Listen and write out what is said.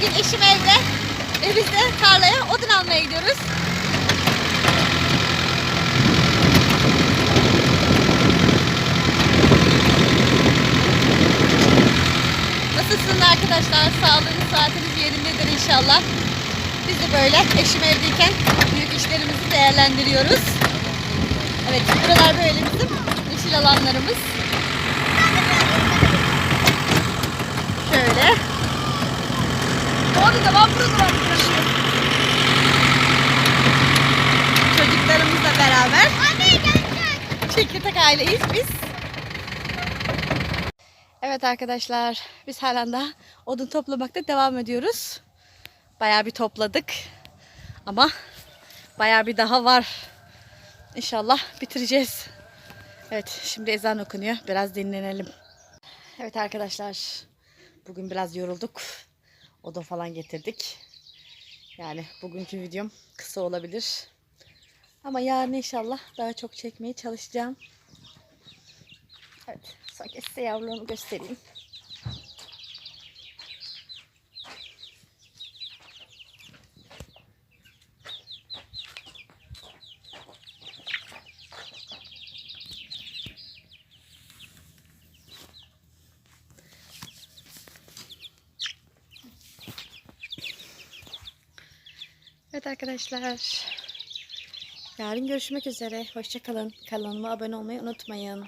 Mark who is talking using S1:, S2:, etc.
S1: Bugün eşim evde ve biz de tarlaya odun almaya gidiyoruz. Nasılsınız arkadaşlar? Sağlığınız, saatiniz yerindedir inşallah. Biz de böyle eşim evdeyken büyük işlerimizi değerlendiriyoruz. Evet, buralar böyle bizim yeşil alanlarımız. Var, burada da var. Çocuklarımızla beraber. Çekirdek aileyiz biz. Evet arkadaşlar, biz halen daha odun toplamakta devam ediyoruz. Bayağı bir topladık. Ama bayağı bir daha var. İnşallah bitireceğiz. Evet, şimdi ezan okunuyor. Biraz dinlenelim. Evet arkadaşlar, bugün biraz yorulduk. Odun falan getirdik. Yani bugünkü videom kısa olabilir. Ama yarın inşallah daha çok çekmeye çalışacağım. Evet, son kez göstereyim. Evet arkadaşlar. Yarın görüşmek üzere. Hoşçakalın. Kanalıma abone olmayı unutmayın.